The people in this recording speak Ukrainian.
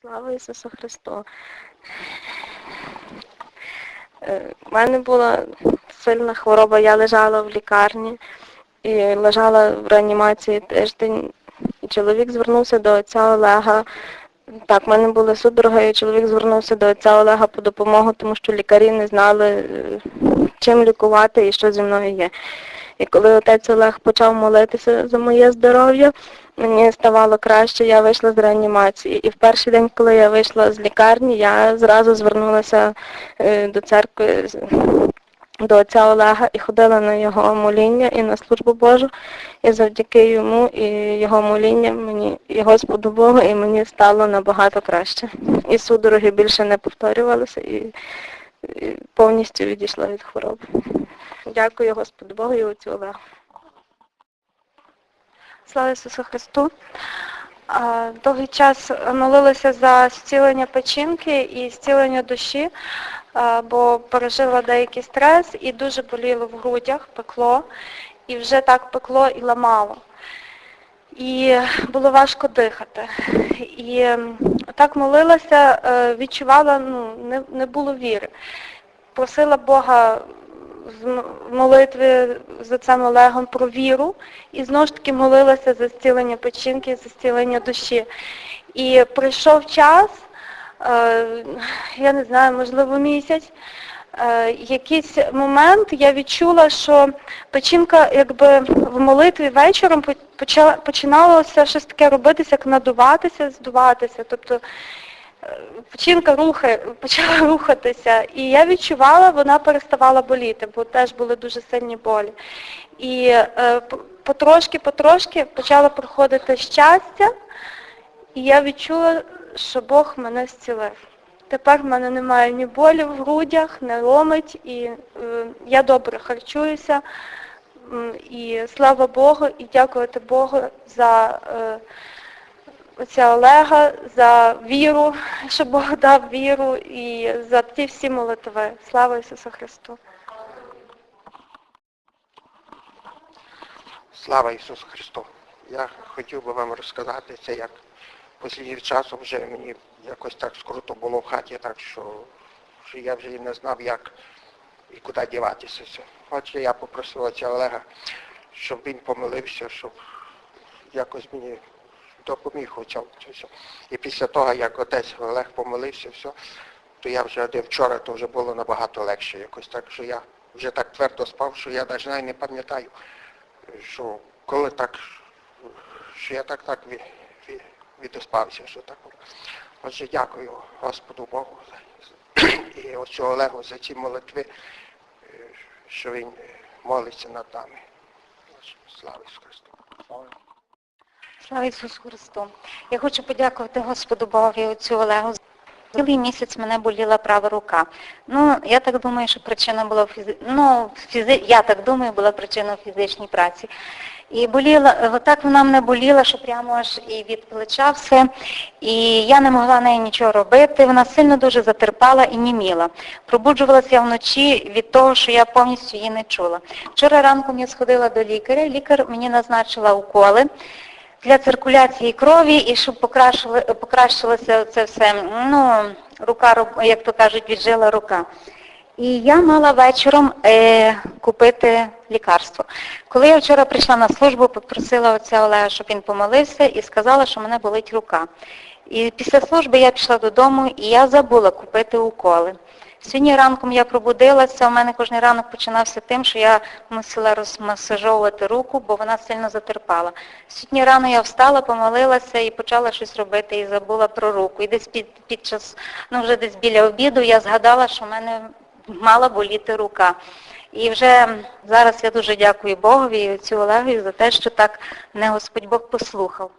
Слава Ісусу Христу. У мене була сильна хвороба, я лежала в лікарні і лежала в реанімації тиждень. І чоловік звернувся до отця Олега. Так, в мене були судороги, і чоловік звернувся до отця Олега по допомогу, тому що лікарі не знали, е, чим лікувати і що зі мною є. І коли отець Олег почав молитися за моє здоров'я, мені ставало краще, я вийшла з реанімації. І в перший день, коли я вийшла з лікарні, я зразу звернулася е, до церкви, до отця Олега і ходила на його моління і на службу Божу. І завдяки йому і його молінням мені і Господу Богу, і мені стало набагато краще. І судороги більше не повторювалися і повністю відійшла від хвороби. Дякую Господу Богу і отцю Олегу. Слава Ісусу Христу! Довгий час молилася за зцілення печінки і зцілення душі, бо пережила деякий стрес і дуже боліло в грудях, пекло, і вже так пекло і ламало. І було важко дихати. І так молилася, е, відчувала, ну, не, не було віри. Просила Бога в молитві за цим Олегом про віру і знову ж таки молилася за зцілення печінки, за зцілення душі. І прийшов час, е, я не знаю, можливо, місяць, якийсь момент я відчула, що печінка якби в молитві вечором починалося щось таке робитися, як надуватися, здуватися. Тобто е, печінка рухає, почала рухатися. І я відчувала, вона переставала боліти, бо теж були дуже сильні болі. І е, потрошки-потрошки почало проходити щастя, і я відчула, що Бог мене зцілив. Тепер в мене немає ні болі в грудях, не ломить, і е, я добре харчуюся. І слава Богу, і дякувати Богу за е, отця Олега, за віру, що Бог дав віру і за ті всі молитви. Слава Ісусу Христу! Слава Ісусу Христу! Я хотів би вам розказати це, як останнім часом вже мені якось так скруто було в хаті, так що, що я вже і не знав, як і куди діватися. Отже, я попросив отця Олега, щоб він помилився, щоб якось мені допоміг у цьому. І після того, як отець Олег помилився, все, то я вже один вчора, то вже було набагато легше якось так, що я вже так твердо спав, що я навіть не пам'ятаю що коли так, що я так так відоспався, що так. Отже, дякую Господу Богу і оцю Олегу за ці молитви, е, що він е, молиться над нами. Слава Ісусу Христу. Слава Ісусу Христу. Я хочу подякувати Господу Богу і отцю Олегу. Цілий місяць мене боліла права рука. Ну, я так думаю, що причина була фізи... ну, фізи... я так думаю, була причина в фізичній праці. І боліла, отак вона мене боліла, що прямо аж і від плеча все. І я не могла нею нічого робити. Вона сильно дуже затерпала і німіла. Пробуджувалася я вночі від того, що я повністю її не чула. Вчора ранком я сходила до лікаря. Лікар мені назначила уколи для циркуляції крові і щоб покращилося це все, ну, рука, як то кажуть, віджила рука. І я мала вечором е, купити лікарство. Коли я вчора прийшла на службу, попросила отця Олега, щоб він помолився і сказала, що мене болить рука. І після служби я пішла додому і я забула купити уколи. Сьогодні ранком я пробудилася, у мене кожен ранок починався тим, що я мусила розмасажовувати руку, бо вона сильно затерпала. Сьогодні рано я встала, помолилася і почала щось робити і забула про руку. І десь під, під час, ну вже десь біля обіду я згадала, що в мене мала боліти рука. І вже зараз я дуже дякую Богові і цю Олегові за те, що так не Господь Бог послухав.